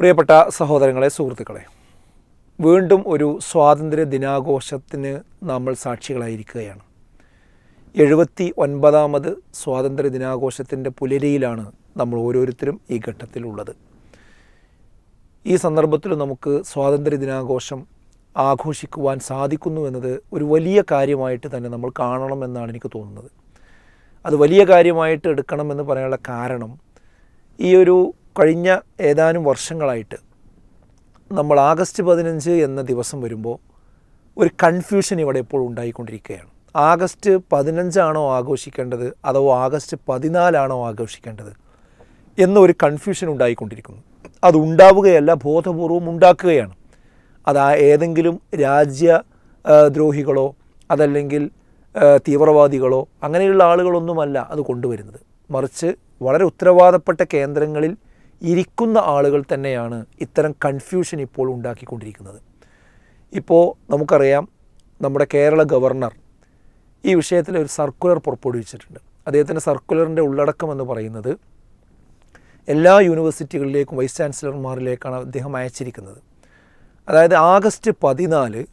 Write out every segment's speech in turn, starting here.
പ്രിയപ്പെട്ട സഹോദരങ്ങളെ സുഹൃത്തുക്കളെ വീണ്ടും ഒരു സ്വാതന്ത്ര്യ ദിനാഘോഷത്തിന് നമ്മൾ സാക്ഷികളായിരിക്കുകയാണ്. എഴുപത്തി ഒൻപതാമത് സ്വാതന്ത്ര്യ ദിനാഘോഷത്തിന്റെ പുലരിയിലാണ് നമ്മൾ ഓരോരുത്തരും ഈ ഘട്ടത്തിലുള്ളത്. ഈ സന്ദർഭത്തിൽ നമുക്ക് സ്വാതന്ത്ര്യ ദിനാഘോഷം ആഘോഷിക്കുവാൻ സാധിക്കുന്നു എന്നത് ഒരു വലിയ കാര്യമായിട്ട് തന്നെ നമ്മൾ കാണണമെന്നാണ് എനിക്ക് തോന്നുന്നത്. അത് വലിയ കാര്യമായിട്ട് എടുക്കണമെന്ന് പറയാനുള്ള കാരണം ഈ ഒരു കഴിഞ്ഞ ഏതാനും വർഷങ്ങളായിട്ട് നമ്മൾ ആഗസ്റ്റ് പതിനഞ്ച് എന്ന ദിവസം വരുമ്പോൾ ഒരു കൺഫ്യൂഷൻ ഇവിടെ ഇപ്പോൾ ഉണ്ടായിക്കൊണ്ടിരിക്കുകയാണ്. ആഗസ്റ്റ് പതിനഞ്ചാണോ ആഘോഷിക്കേണ്ടത്? അതോ ആഗസ്റ്റ് പതിനാലാണോ ആഘോഷിക്കേണ്ടത്? എന്നൊരു കൺഫ്യൂഷൻ ഉണ്ടായിക്കൊണ്ടിരിക്കുന്നു. അത് ഉണ്ടാവുകയല്ല ബോധപൂർവം ഉണ്ടാക്കുകയാണ്. അത് ഏതെങ്കിലും രാജ്യ ദ്രോഹികളോ അതല്ലെങ്കിൽ തീവ്രവാദികളോ അങ്ങനെയുള്ള ആളുകളൊന്നുമല്ല അത് കൊണ്ടുവരുന്നത്. മറിച്ച് വളരെ ഉത്തരവാദപ്പെട്ട കേന്ദ്രങ്ങളിൽ ഇരിക്കുന്ന ആളുകൾ തന്നെയാണ് ഇത്തരം കൺഫ്യൂഷൻ ഇപ്പോൾ ഉണ്ടാക്കിക്കൊണ്ടിരിക്കുന്നത്. ഇപ്പോൾ നമുക്കറിയാം നമ്മുടെ കേരള ഗവർണർ ഈ വിഷയത്തിൽ ഒരു സർക്കുലർ പുറപ്പെടുവിച്ചിട്ടുണ്ട്. അദ്ദേഹത്തിന്റെ സർക്കുലറിന്റെ ഉള്ളടക്കം എന്ന് പറയുന്നത് എല്ലാ യൂണിവേഴ്സിറ്റികളിലേക്കും വൈസ് ചാൻസലർമാരിലേക്കാണ് അദ്ദേഹം അയച്ചിരിക്കുന്നത്. അതായത് ആഗസ്റ്റ് പതിനാല്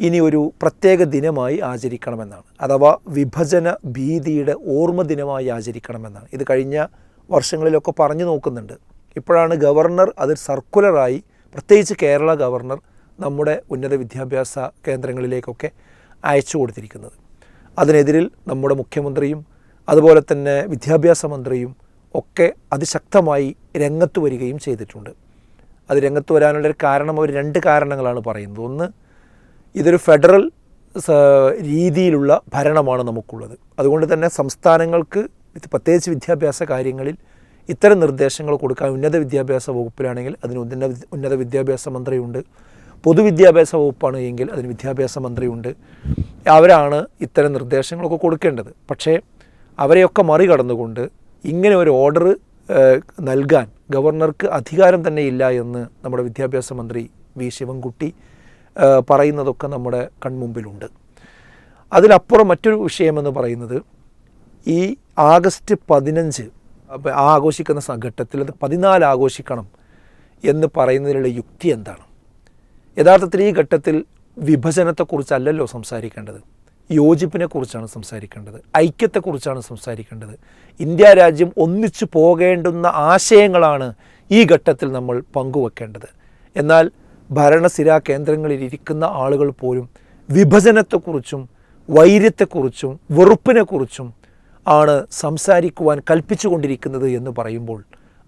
ഇനി ഒരു പ്രത്യേക ദിനമായി ആചരിക്കണമെന്നാണ്. അഥവാ വിഭജന ഭീതിയുടെ ഓർമ്മ ദിനമായി ആചരിക്കണമെന്നാണ്. ഇത് കഴിഞ്ഞ വർഷങ്ങളിലൊക്കെ പറഞ്ഞു നോക്കുന്നുണ്ട്. ഇപ്പോഴാണ് ഗവർണർ അത് സർക്കുലറായി പ്രത്യേകിച്ച് കേരള ഗവർണർ നമ്മുടെ ഉന്നത വിദ്യാഭ്യാസ കേന്ദ്രങ്ങളിലേക്കൊക്കെ അയച്ചു കൊടുത്തിരിക്കുന്നത്. അതിനെതിരിൽ നമ്മുടെ മുഖ്യമന്ത്രിയും അതുപോലെ തന്നെ വിദ്യാഭ്യാസ മന്ത്രിയും ഒക്കെ അതിശക്തമായി രംഗത്ത് വരികയും ചെയ്തിട്ടുണ്ട്. അത് രംഗത്ത് വരാനുള്ള ഒരു കാരണം അവർ രണ്ട് കാരണങ്ങളാണ് പറയുന്നത്. ഒന്ന് ഇതൊരു ഫെഡറൽ രീതിയിലുള്ള ഭരണമാണ് നമുക്കുള്ളത്. അതുകൊണ്ട് തന്നെ സംസ്ഥാനങ്ങൾക്ക് പ്രത്യേകിച്ച് വിദ്യാഭ്യാസ കാര്യങ്ങളിൽ ഇത്തരം നിർദ്ദേശങ്ങൾ കൊടുക്കാൻ ഉന്നത വിദ്യാഭ്യാസ വകുപ്പിലാണെങ്കിൽ അതിന് ഉന്നത ഉന്നത വിദ്യാഭ്യാസ മന്ത്രിയുണ്ട്. പൊതുവിദ്യാഭ്യാസ വകുപ്പാണ് എങ്കിൽ അതിന് വിദ്യാഭ്യാസ മന്ത്രിയുണ്ട്. അവരാണ് ഇത്തരം നിർദ്ദേശങ്ങളൊക്കെ കൊടുക്കേണ്ടത്. പക്ഷേ അവരെയൊക്കെ മറികടന്നുകൊണ്ട് ഇങ്ങനെ ഒരു ഓർഡർ നൽകാൻ ഗവർണർക്ക് അധികാരം തന്നെ ഇല്ല എന്ന് നമ്മുടെ വിദ്യാഭ്യാസ മന്ത്രി വി ശിവൻകുട്ടി പറയുന്നതൊക്കെ നമ്മുടെ കൺമുമ്പിലുണ്ട്. അതിലപ്പുറം മറ്റൊരു വിഷയമെന്ന് പറയുന്നത് ഈ ആഗസ്റ്റ് പതിനഞ്ച് ആഘോഷിക്കുന്ന ഘട്ടത്തിൽ അത് പതിനാല് ആഘോഷിക്കണം എന്ന് പറയുന്നതിലുള്ള യുക്തി എന്താണ്? യഥാർത്ഥത്തിൽ ഈ ഘട്ടത്തിൽ വിഭജനത്തെക്കുറിച്ചല്ലല്ലോ സംസാരിക്കേണ്ടത്. യോജിപ്പിനെക്കുറിച്ചാണ് സംസാരിക്കേണ്ടത്. ഐക്യത്തെക്കുറിച്ചാണ് സംസാരിക്കേണ്ടത്. ഇന്ത്യ രാജ്യം ഒന്നിച്ചു പോകേണ്ടുന്ന ആശയങ്ങളാണ് ഈ ഘട്ടത്തിൽ നമ്മൾ പങ്കുവെക്കേണ്ടത്. എന്നാൽ ഭരണസിരാ കേന്ദ്രങ്ങളിൽ ഇരിക്കുന്ന ആളുകൾ പോലും വിഭജനത്തെക്കുറിച്ചും വൈര്യത്തെക്കുറിച്ചും വെറുപ്പിനെക്കുറിച്ചും ആണ് സംസാരിക്കുവാൻ കൽപ്പിച്ചുകൊണ്ടിരിക്കുന്നത് എന്ന് പറയുമ്പോൾ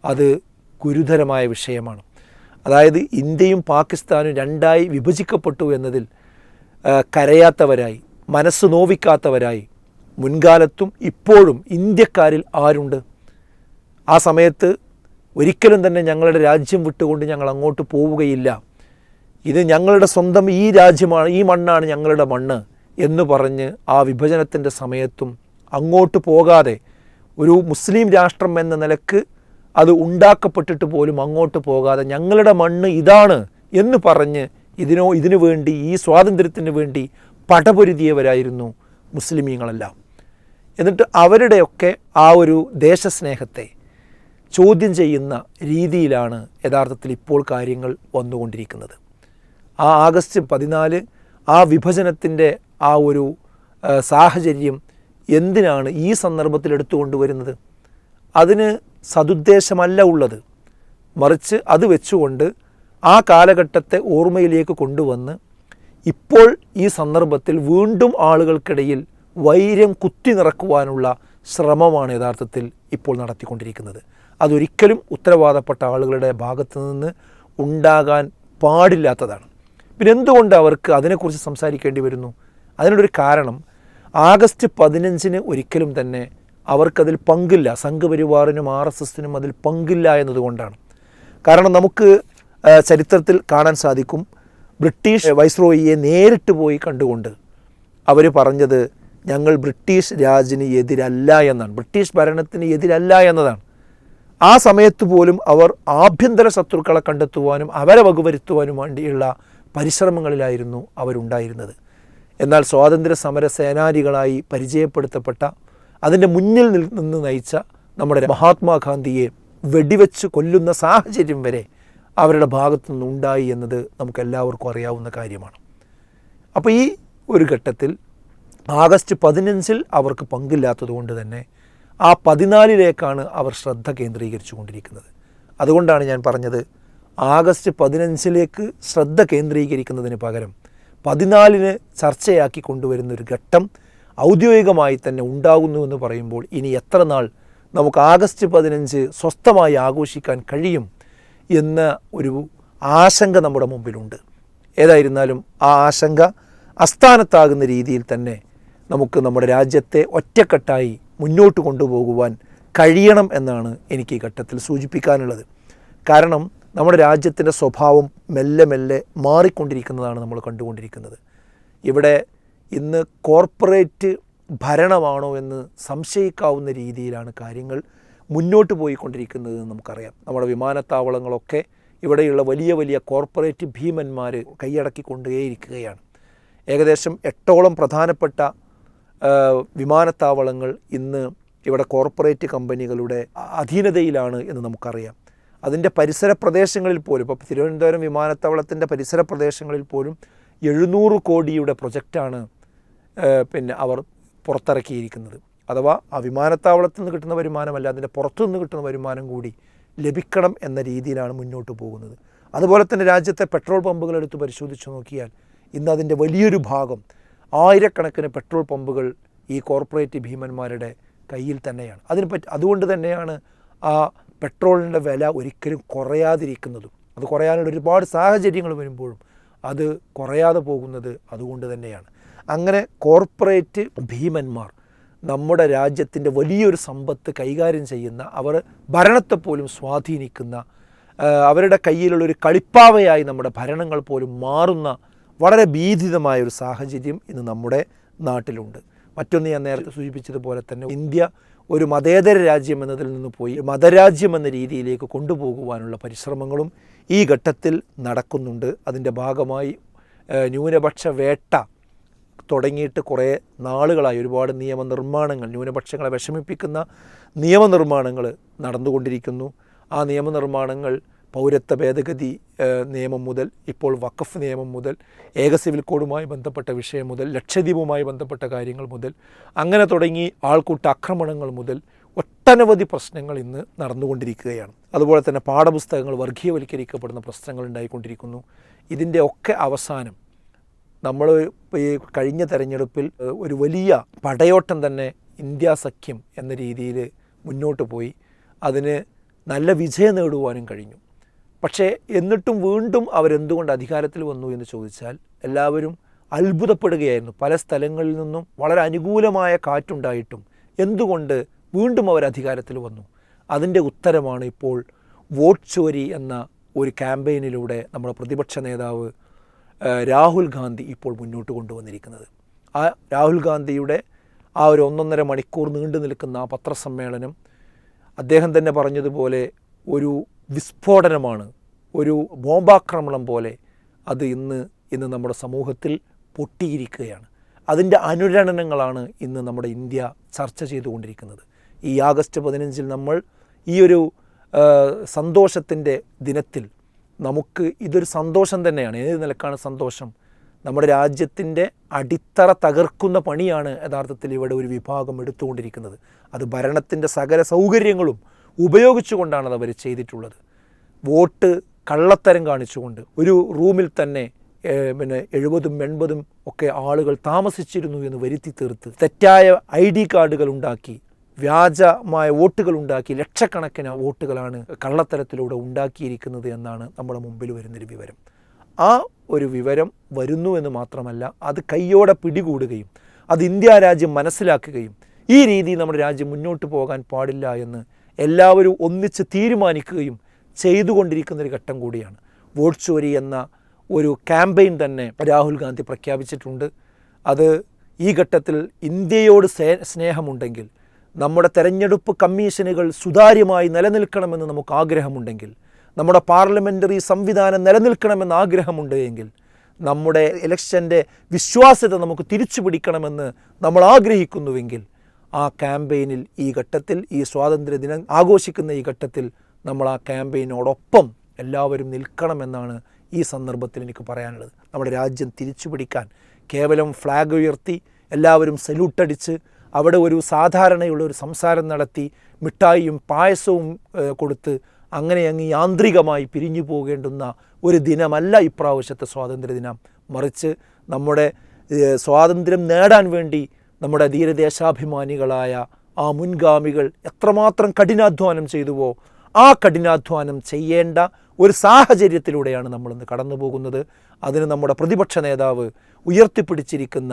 അത് ഗുരുതരമായ വിഷയമാണ്. അതായത് ഇന്ത്യയും പാകിസ്ഥാനും രണ്ടായി വിഭജിക്കപ്പെട്ടു എന്നതിൽ കരയാത്തവരായി മനസ്സ് നോവിക്കാത്തവരായി മുൻകാലത്തും ഇപ്പോഴും ഇന്ത്യക്കാരിൽ ആരുണ്ട്? ആ സമയത്ത് ഒരിക്കലും തന്നെ ഞങ്ങളുടെ രാജ്യം വിട്ടുകൊണ്ട് ഞങ്ങൾ അങ്ങോട്ട് പോവുകയില്ല. ഇത് ഞങ്ങളുടെ സ്വന്തം ഈ രാജ്യമാണ് ഈ മണ്ണാണ് ഞങ്ങളുടെ മണ്ണ് എന്ന് പറഞ്ഞ് ആ വിഭജനത്തിന്റെ സമയത്തും അങ്ങോട്ട് പോകാതെ ഒരു മുസ്ലിം രാഷ്ട്രം എന്ന നിലയ്ക്ക് അത് ഉണ്ടാക്കപ്പെട്ടിട്ട് പോലും അങ്ങോട്ട് പോകാതെ ഞങ്ങളുടെ മണ്ണ് ഇതാണ് എന്ന് പറഞ്ഞ് ഇതിനോ ഇതിനു വേണ്ടി ഈ സ്വാതന്ത്ര്യത്തിന് വേണ്ടി പടപൊരുതിയവരായിരുന്നു മുസ്ലിമീങ്ങളെല്ലാം. എന്നിട്ട് അവരുടെയൊക്കെ ആ ഒരു ദേശസ്നേഹത്തെ ചോദ്യം ചെയ്യുന്ന രീതിയിലാണ് യഥാർത്ഥത്തിൽ ഇപ്പോൾ കാര്യങ്ങൾ വന്നുകൊണ്ടിരിക്കുന്നത്. ആ ആഗസ്റ്റ് പതിനാല് ആ വിഭജനത്തിന്റെ ആ ഒരു സാഹചര്യം എന്തിനാണ് ഈ സന്ദർഭത്തിൽ എടുത്തുകൊണ്ടുവരുന്നത്? അതിന് സതുദ്ദേശമല്ല ഉള്ളത്. മറിച്ച് അത് വെച്ചുകൊണ്ട് ആ കാലഘട്ടത്തെ ഓർമ്മയിലേക്ക് കൊണ്ടുവന്ന് ഇപ്പോൾ ഈ സന്ദർഭത്തിൽ വീണ്ടും ആളുകൾക്കിടയിൽ വൈര്യം കുത്തി നിറക്കുവാനുള്ള ശ്രമമാണ് യഥാർത്ഥത്തിൽ ഇപ്പോൾ നടത്തിക്കൊണ്ടിരിക്കുന്നത്. അതൊരിക്കലും ഉത്തരവാദപ്പെട്ട ആളുകളുടെ ഭാഗത്തു നിന്ന് ഉണ്ടാകാൻ പാടില്ലാത്തതാണ്. പിന്നെ എന്തുകൊണ്ട് അവർക്ക് അതിനെക്കുറിച്ച് സംസാരിക്കേണ്ടി വരുന്നു? അതിനൊരു കാരണം ആഗസ്റ്റ് പതിനഞ്ചിന് ഒരിക്കലും തന്നെ അവർക്കതിൽ പങ്കില്ല. സംഘപരിവാറിനും ആർ എസ് എസിനും അതിൽ പങ്കില്ല എന്നതുകൊണ്ടാണ്. കാരണം നമുക്ക് ചരിത്രത്തിൽ കാണാൻ സാധിക്കും ബ്രിട്ടീഷ് വൈസ്രോയിയെ നേരിട്ട് പോയി കണ്ടുകൊണ്ട് അവർ പറഞ്ഞത് ഞങ്ങൾ ബ്രിട്ടീഷ് രാജിന് എതിരല്ല എന്നാണ്. ബ്രിട്ടീഷ് ഭരണത്തിന് എതിരല്ല എന്നതാണ്. ആ സമയത്ത് പോലും അവർ ആഭ്യന്തര ശത്രുക്കളെ കണ്ടെത്തുവാനും അവരെ വകുവരുത്തുവാനും വേണ്ടിയുള്ള പരിശ്രമങ്ങളിലായിരുന്നു അവരുണ്ടായിരുന്നത്. എന്നാൽ സ്വാതന്ത്ര്യ സമര സേനാനികളായി പരിചയപ്പെടുത്തപ്പെട്ട അതിന്റെ മുന്നിൽ നിന്ന് നയിച്ച നമ്മുടെ മഹാത്മാഗാന്ധിയെ വെടിവെച്ച് കൊല്ലുന്ന സാഹചര്യം വരെ അവരുടെ ഭാഗത്തു നിന്നുണ്ടായി എന്നത് നമുക്ക് എല്ലാവർക്കും അറിയാവുന്ന കാര്യമാണ്. അപ്പോൾ ഈ ഒരു ഘട്ടത്തിൽ ആഗസ്റ്റ് പതിനഞ്ചിൽ അവർക്ക് പങ്കില്ലാത്തതുകൊണ്ട് തന്നെ ആ പതിനാലിലേക്കാണ് അവർ ശ്രദ്ധ കേന്ദ്രീകരിച്ചു കൊണ്ടിരിക്കുന്നത് അതുകൊണ്ടാണ് ഞാൻ പറഞ്ഞത് ആഗസ്റ്റ് പതിനഞ്ചിലേക്ക് ശ്രദ്ധ കേന്ദ്രീകരിക്കുന്നതിന് പകരം പതിനാലിന് ചർച്ചയാക്കി കൊണ്ടുവരുന്ന ഒരു ഘട്ടം ഔദ്യോഗികമായി തന്നെ ഉണ്ടാകുന്നു എന്ന് പറയുമ്പോൾ ഇനി എത്ര നാൾ നമുക്ക് ആഗസ്റ്റ് പതിനഞ്ച് സ്വസ്ഥമായി ആഘോഷിക്കാൻ കഴിയും എന്ന ഒരു ആശങ്ക നമ്മുടെ മുമ്പിലുണ്ട്. ഏതായിരുന്നാലും ആ ആശങ്ക അസ്ഥാനത്താകുന്ന രീതിയിൽ തന്നെ നമുക്ക് നമ്മുടെ രാജ്യത്തെ ഒറ്റക്കെട്ടായി മുന്നോട്ട് കൊണ്ടുപോകുവാൻ കഴിയണം എന്നാണ് എനിക്ക് ഈ ഘട്ടത്തിൽ സൂചിപ്പിക്കാനുള്ളത്. കാരണം നമ്മുടെ രാജ്യത്തിന്റെ സ്വഭാവം മെല്ലെ മെല്ലെ മാറിക്കൊണ്ടിരിക്കുന്നതാണ് നമ്മൾ കണ്ടുകൊണ്ടിരിക്കുന്നത്. ഇവിടെ ഇന്ന് കോർപ്പറേറ്റ് ഭരണമാണോ എന്ന് സംശയിക്കാവുന്ന രീതിയിലാണ് കാര്യങ്ങൾ മുന്നോട്ട് പോയിക്കൊണ്ടിരിക്കുന്നതെന്ന് നമുക്കറിയാം. നമ്മുടെ വിമാനത്താവളങ്ങളൊക്കെ ഇവിടെയുള്ള വലിയ വലിയ കോർപ്പറേറ്റ് ഭീമന്മാർ കൈയടക്കിക്കൊണ്ടേയിരിക്കുകയാണ്. ഏകദേശം എട്ടോളം പ്രധാനപ്പെട്ട വിമാനത്താവളങ്ങൾ ഇന്ന് ഇവിടെ കോർപ്പറേറ്റ് കമ്പനികളുടെ അധീനതയിലാണ് എന്ന് നമുക്കറിയാം. അതിന്റെ പരിസര പ്രദേശങ്ങളിൽ പോലും ഇപ്പോൾ തിരുവനന്തപുരം വിമാനത്താവളത്തിന്റെ പരിസര പ്രദേശങ്ങളിൽ പോലും എഴുന്നൂറ് കോടിയുടെ പ്രൊജക്റ്റാണ് പിന്നെ അവർ പുറത്തിറക്കിയിരിക്കുന്നത്. അഥവാ ആ വിമാനത്താവളത്തിൽ നിന്ന് കിട്ടുന്ന വരുമാനമല്ല അതിന്റെ പുറത്തുനിന്ന് കിട്ടുന്ന വരുമാനം കൂടി ലഭിക്കണം എന്ന രീതിയിലാണ് മുന്നോട്ട് പോകുന്നത്. അതുപോലെ തന്നെ രാജ്യത്തെ പെട്രോൾ പമ്പുകൾ എടുത്ത് പരിശോധിച്ച് നോക്കിയാൽ ഇന്ന് അതിന്റെ വലിയൊരു ഭാഗം ആയിരക്കണക്കിന് പെട്രോൾ പമ്പുകൾ ഈ കോർപ്പറേറ്റ് ഭീമന്മാരുടെ കയ്യിൽ തന്നെയാണ്. അതിന് പറ്റി അതുകൊണ്ട് തന്നെയാണ് ആ പെട്രോളിന്റെ വില ഒരിക്കലും കുറയാതിരിക്കുന്നതും അത് കുറയാനുള്ള ഒരുപാട് സാഹചര്യങ്ങൾ വരുമ്പോഴും അത് കുറയാതെ പോകുന്നത് അതുകൊണ്ട് തന്നെയാണ്. അങ്ങനെ കോർപ്പറേറ്റ് ഭീമന്മാർ നമ്മുടെ രാജ്യത്തിന്റെ വലിയൊരു സമ്പത്ത് കൈകാര്യം ചെയ്യുന്ന അവർ ഭരണത്തെ പോലും സ്വാധീനിക്കുന്ന അവരുടെ കയ്യിലുള്ള ഒരു കളിപ്പാവയായി നമ്മുടെ ഭരണങ്ങൾ പോലും മാറുന്ന വളരെ ഭീതിതമായ ഒരു സാഹചര്യം ഇന്ന് നമ്മുടെ നാട്ടിലുണ്ട്. മറ്റൊന്ന് ഞാൻ നേരത്തെ സൂചിപ്പിച്ചതുപോലെ തന്നെ ഇന്ത്യ ഒരു മതേതര രാജ്യം എന്നതിൽ നിന്ന് പോയി മതരാജ്യം എന്ന രീതിയിലേക്ക് കൊണ്ടുപോകുവാനുള്ള പരിശ്രമങ്ങളും ഈ ഘട്ടത്തിൽ നടക്കുന്നുണ്ട്. അതിന്റെ ഭാഗമായി ന്യൂനപക്ഷ വേട്ട തുടങ്ങിയിട്ട് കുറേ നാളുകളായി ഒരുപാട് നിയമനിർമ്മാണങ്ങൾ ന്യൂനപക്ഷങ്ങളെ വിഷമിപ്പിക്കുന്ന നിയമനിർമ്മാണങ്ങൾ നടന്നുകൊണ്ടിരിക്കുന്നു. ആ നിയമനിർമ്മാണങ്ങൾ പൗരത്വ ഭേദഗതി നിയമം മുതൽ ഇപ്പോൾ വഖഫ് നിയമം മുതൽ ഏക സിവിൽ കോഡുമായി ബന്ധപ്പെട്ട വിഷയം മുതൽ ലക്ഷദ്വീപുമായി ബന്ധപ്പെട്ട കാര്യങ്ങൾ മുതൽ അങ്ങനെ തുടങ്ങി ആൾക്കൂട്ട ആക്രമണങ്ങൾ മുതൽ ഒട്ടനവധി പ്രശ്നങ്ങൾ ഇന്ന് നടന്നുകൊണ്ടിരിക്കുകയാണ്. അതുപോലെ തന്നെ പാഠപുസ്തകങ്ങൾ വർഗീയവൽക്കരിക്കപ്പെടുന്ന പ്രശ്നങ്ങൾ ഉണ്ടായിക്കൊണ്ടിരിക്കുന്നു. ഇതിന്റെ ഒക്കെ അവസാനം നമ്മൾ ഈ കഴിഞ്ഞ തെരഞ്ഞെടുപ്പിൽ ഒരു വലിയ പടയോട്ടം തന്നെ ഇന്ത്യ സഖ്യം എന്ന രീതിയിൽ മുന്നോട്ട് പോയി. അതിന് നല്ല വിജയം നേടുവാനും കഴിഞ്ഞു. പക്ഷേ എന്നിട്ടും വീണ്ടും അവരെന്തുകൊണ്ട് അധികാരത്തിൽ വന്നു എന്ന് ചോദിച്ചാൽ എല്ലാവരും അത്ഭുതപ്പെടുകയായിരുന്നു. പല സ്ഥലങ്ങളിൽ നിന്നും വളരെ അനുകൂലമായ കാറ്റുണ്ടായിട്ടും എന്തുകൊണ്ട് വീണ്ടും അവർ അധികാരത്തിൽ വന്നു? അതിന്റെ ഉത്തരമാണ് ഇപ്പോൾ വോട്ട് ചോരി എന്ന ഒരു ക്യാമ്പയിനിലൂടെ നമ്മുടെ പ്രതിപക്ഷ നേതാവ് രാഹുൽ ഗാന്ധി ഇപ്പോൾ മുന്നോട്ട് കൊണ്ടുവന്നിരിക്കുന്നത്. ആ രാഹുൽ ഗാന്ധിയുടെ ആ ഒരു ഒന്നൊന്നര മണിക്കൂർ നീണ്ടു നിൽക്കുന്ന ആ പത്രസമ്മേളനം അദ്ദേഹം തന്നെ പറഞ്ഞതുപോലെ ഒരു വിസ്ഫോടനമാണ്. ഒരു ബോംബാക്രമണം പോലെ അത് ഇന്ന് ഇന്ന് നമ്മുടെ സമൂഹത്തിൽ പൊട്ടിയിരിക്കുകയാണ്. അതിന്റെ അനുരണനങ്ങളാണ് ഇന്ന് നമ്മുടെ ഇന്ത്യ ചർച്ച ചെയ്തുകൊണ്ടിരിക്കുന്നത്. ഈ ആഗസ്റ്റ് പതിനഞ്ചിൽ നമ്മൾ ഈ ഒരു സന്തോഷത്തിന്റെ ദിനത്തിൽ നമുക്ക് ഇതൊരു സന്തോഷം തന്നെയാണ്. ഏത് നിലക്കാണ് സന്തോഷം? നമ്മുടെ രാജ്യത്തിന്റെ അടിത്തറ തകർക്കുന്ന പണിയാണ് യഥാർത്ഥത്തിൽ ഇവിടെ ഒരു വിഭാഗം എടുത്തുകൊണ്ടിരിക്കുന്നത്. അത് ഭരണത്തിന്റെ സകല സൗകര്യങ്ങളും ഉപയോഗിച്ചുകൊണ്ടാണ് അവർ ചെയ്തിട്ടുള്ളത്. വോട്ട് കള്ളത്തരം കാണിച്ചുകൊണ്ട് ഒരു റൂമിൽ തന്നെ പിന്നെ എഴുപതും എൺപതും ഒക്കെ ആളുകൾ താമസിച്ചിരുന്നു എന്ന് വരുത്തി തീർത്ത് തെറ്റായ ഐ ഡി കാർഡുകൾ ഉണ്ടാക്കി വ്യാജമായ വോട്ടുകൾ ഉണ്ടാക്കി ലക്ഷക്കണക്കിന് വോട്ടുകളാണ് കള്ളത്തരത്തിലൂടെ ഉണ്ടാക്കിയിരിക്കുന്നത് എന്നാണ് നമ്മുടെ മുമ്പിൽ വരുന്നൊരു വിവരം. ആ ഒരു വിവരം വരുന്നു എന്ന് മാത്രമല്ല അത് കയ്യോടെ പിടികൂടുകയും അത് ഇന്ത്യ രാജ്യം മനസ്സിലാക്കുകയും ഈ രീതിയിൽ നമ്മുടെ രാജ്യം മുന്നോട്ട് പോകാൻ പാടില്ല എന്ന് എല്ലാവരും ഒന്നിച്ച് തീരുമാനിക്കുകയും ചെയ്തുകൊണ്ടിരിക്കുന്ന ഒരു ഘട്ടം കൂടിയാണ്. വോട്ട് ചോരി എന്ന ഒരു ക്യാമ്പയിൻ തന്നെ രാഹുൽ ഗാന്ധി പ്രഖ്യാപിച്ചിട്ടുണ്ട്. അത് ഈ ഘട്ടത്തിൽ ഇന്ത്യയോട് സ്നേഹമുണ്ടെങ്കിൽ നമ്മുടെ തെരഞ്ഞെടുപ്പ് കമ്മീഷനുകൾ സുതാര്യമായി നിലനിൽക്കണമെന്ന് നമുക്ക് ആഗ്രഹമുണ്ടെങ്കിൽ നമ്മുടെ പാർലമെന്ററി സംവിധാനം നിലനിൽക്കണമെന്ന് ആഗ്രഹമുണ്ട് എങ്കിൽ നമ്മുടെ ഇലക്ഷന്റെ വിശ്വാസ്യത നമുക്ക് തിരിച്ചു പിടിക്കണമെന്ന് നമ്മൾ ആഗ്രഹിക്കുന്നുവെങ്കിൽ ആ ക്യാമ്പയിനിൽ ഈ ഘട്ടത്തിൽ ഈ സ്വാതന്ത്ര്യ ദിനം ആഘോഷിക്കുന്ന ഈ ഘട്ടത്തിൽ നമ്മൾ ആ ക്യാമ്പയിനോടൊപ്പം എല്ലാവരും നിൽക്കണമെന്നാണ് ഈ സന്ദർഭത്തിൽ എനിക്ക് പറയാനുള്ളത്. നമ്മുടെ രാജ്യം തിരിച്ചു പിടിക്കാൻ കേവലം ഫ്ലാഗ് ഉയർത്തി എല്ലാവരും സല്യൂട്ടടിച്ച് അവിടെ ഒരു സാധാരണയുള്ള ഒരു സംസാരം നടത്തി മിഠായിയും പായസവും കൊടുത്ത് അങ്ങനെ അങ്ങ് യാന്ത്രികമായി പിരിഞ്ഞു പോകേണ്ടുന്ന ഒരു ദിനമല്ല ഇപ്രാവശ്യത്തെ സ്വാതന്ത്ര്യ ദിനം. മറിച്ച് നമ്മുടെ സ്വാതന്ത്ര്യം നേടാൻ വേണ്ടി നമ്മുടെ ധീരദേശാഭിമാനികളായ ആ മുൻഗാമികൾ എത്രമാത്രം കഠിനാധ്വാനം ചെയ്തുവോ ആ കഠിനാധ്വാനം ചെയ്യേണ്ട ഒരു സാഹചര്യത്തിലൂടെയാണ് നമ്മളിന്ന് കടന്നു പോകുന്നത് അതിന് നമ്മുടെ പ്രതിപക്ഷ നേതാവ് ഉയർത്തിപ്പിടിച്ചിരിക്കുന്ന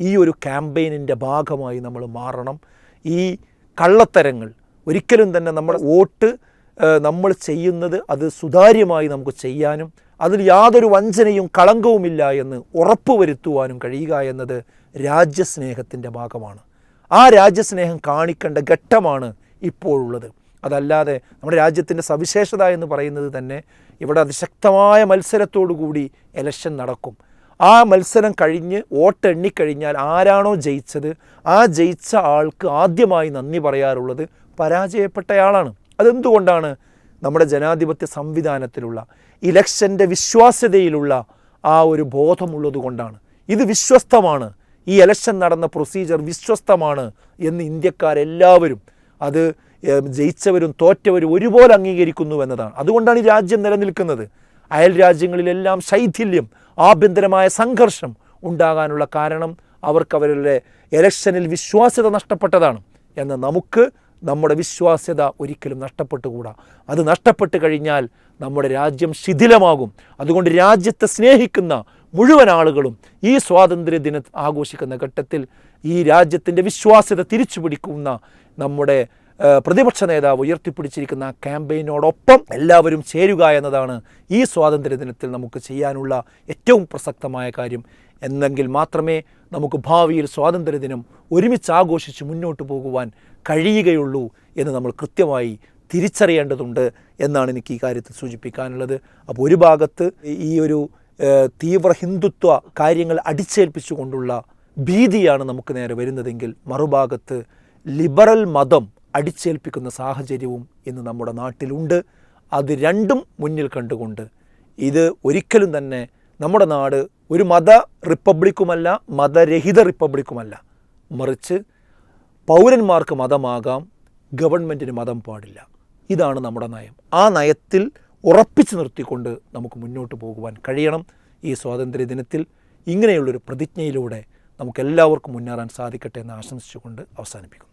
ഈ ഒരു ക്യാമ്പയിനിന്റെ ഭാഗമായി നമ്മൾ മാറണം. ഈ കള്ളത്തരങ്ങൾ ഒരിക്കലും തന്നെ നമ്മുടെ വോട്ട് നമ്മൾ ചെയ്യുന്നത് അത് സുതാര്യമായി നമുക്ക് ചെയ്യാനും അതിൽ യാതൊരു വഞ്ചനയും കളങ്കവുമില്ല എന്ന് ഉറപ്പുവരുത്തുവാനും കഴിയുക എന്നത് രാജ്യസ്നേഹത്തിന്റെ ഭാഗമാണ്. ആ രാജ്യസ്നേഹം കാണിക്കേണ്ട ഘട്ടമാണ് ഇപ്പോഴുള്ളത്. അതല്ലാതെ നമ്മുടെ രാജ്യത്തിന്റെ സവിശേഷത എന്ന് പറയുന്നത് തന്നെ ഇവിടെ അതിശക്തമായ മത്സരത്തോടു കൂടി ഇലക്ഷൻ നടക്കും. ആ മത്സരം കഴിഞ്ഞ് വോട്ട് എണ്ണിക്കഴിഞ്ഞാൽ ആരാണോ ജയിച്ചത് ആ ജയിച്ച ആൾക്ക് ആദ്യമായി നന്ദി പറയാറുള്ളത് പരാജയപ്പെട്ടയാളാണ്. അതെന്തുകൊണ്ടാണ് നമ്മുടെ ജനാധിപത്യ സംവിധാനത്തിലുള്ള ഇലക്ഷന്റെ വിശ്വാസ്യതയിലുള്ള ആ ഒരു ബോധമുള്ളത് കൊണ്ടാണ് ഇത് വിശ്വസ്തമാണ്. ഈ ഇലക്ഷൻ നടന്ന പ്രൊസീജിയർ വിശ്വസ്തമാണ് എന്ന് ഇന്ത്യക്കാരെല്ലാവരും അത് ജയിച്ചവരും തോറ്റവരും ഒരുപോലെ അംഗീകരിക്കുന്നു എന്നതാണ്. അതുകൊണ്ടാണ് ഈ രാജ്യം നിലനിൽക്കുന്നത്. അയൽ രാജ്യങ്ങളിലെല്ലാം ശൈഥില്യം ആഭ്യന്തരമായ സംഘർഷം ഉണ്ടാകാനുള്ള കാരണം അവർക്ക് അവരുടെ ഇലക്ഷനിൽ വിശ്വാസ്യത നഷ്ടപ്പെട്ടതാണ്. എന്ന് നമുക്ക് നമ്മുടെ വിശ്വാസ്യത ഒരിക്കലും നഷ്ടപ്പെട്ടുകൂടാ. അത് നഷ്ടപ്പെട്ട് കഴിഞ്ഞാൽ നമ്മുടെ രാജ്യം ശിഥിലമാകും. അതുകൊണ്ട് രാജ്യത്തെ സ്നേഹിക്കുന്ന മുഴുവൻ ആളുകളും ഈ സ്വാതന്ത്ര്യ ദിന ആഘോഷിക്കുന്ന ഘട്ടത്തിൽ ഈ രാജ്യത്തിന്റെ വിശ്വാസ്യത തിരിച്ചു പിടിക്കുന്ന നമ്മുടെ പ്രതിപക്ഷ നേതാവ് ഉയർത്തിപ്പിടിച്ചിരിക്കുന്ന ആ ക്യാമ്പയിനോടൊപ്പം എല്ലാവരും ചേരുക എന്നതാണ് ഈ സ്വാതന്ത്ര്യ ദിനത്തിൽ നമുക്ക് ചെയ്യാനുള്ള ഏറ്റവും പ്രസക്തമായ കാര്യം. എന്നെങ്കിൽ മാത്രമേ നമുക്ക് ഭാവിയിൽ സ്വാതന്ത്ര്യ ദിനം ഒരുമിച്ച് ആഘോഷിച്ച് മുന്നോട്ട് പോകുവാൻ കഴിയുകയുള്ളൂ എന്ന് നമ്മൾ കൃത്യമായി തിരിച്ചറിയേണ്ടതുണ്ട് എന്നാണ് എനിക്ക് ഈ കാര്യത്തിൽ സൂചിപ്പിക്കാനുള്ളത്. അപ്പോൾ ഒരു ഭാഗത്ത് ഈ ഒരു തീവ്ര ഹിന്ദുത്വ കാര്യങ്ങൾ അടിച്ചേൽപ്പിച്ചുകൊണ്ടുള്ള ഭീതിയാണ് നമുക്ക് നേരെ വരുന്നതെങ്കിൽ മറുഭാഗത്ത് ലിബറൽ മതം അടിച്ചേൽപ്പിക്കുന്ന സാഹചര്യവും ഇന്ന് നമ്മുടെ നാട്ടിലുണ്ട്. അത് രണ്ടും മുന്നിൽ കണ്ടുകൊണ്ട് ഇത് ഒരിക്കലും തന്നെ നമ്മുടെ നാട് ഒരു മത റിപ്പബ്ലിക്കുമല്ല മതരഹിത റിപ്പബ്ലിക്കുമല്ല. മറിച്ച് പൗരന്മാർക്ക് മതമാകാം ഗവൺമെന്റിന് മതം പാടില്ല. ഇതാണ് നമ്മുടെ നയം. ആ നയത്തിൽ ഉറപ്പിച്ചു നിർത്തിക്കൊണ്ട് നമുക്ക് മുന്നോട്ട് പോകുവാൻ കഴിയണം. ഈ സ്വാതന്ത്ര്യ ദിനത്തിൽ ഇങ്ങനെയുള്ളൊരു പ്രതിജ്ഞയിലൂടെ നമുക്കെല്ലാവർക്കും മുന്നേറാൻ സാധിക്കട്ടെ എന്ന് ആശംസിച്ചുകൊണ്ട് അവസാനിപ്പിക്കുന്നു.